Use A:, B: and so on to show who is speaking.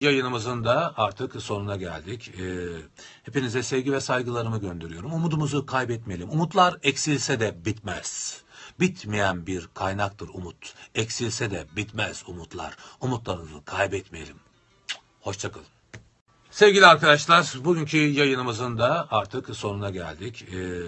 A: Yayınımızın da artık sonuna geldik. Ee, hepinize sevgi ve saygılarımı gönderiyorum. Umudumuzu kaybetmeyelim. Umutlar eksilse de bitmez. Bitmeyen bir kaynaktır umut. Eksilse de bitmez umutlar. Umutlarınızı kaybetmeyelim. Hoşçakalın. Sevgili arkadaşlar, bugünkü yayınımızın da artık sonuna geldik. Ee,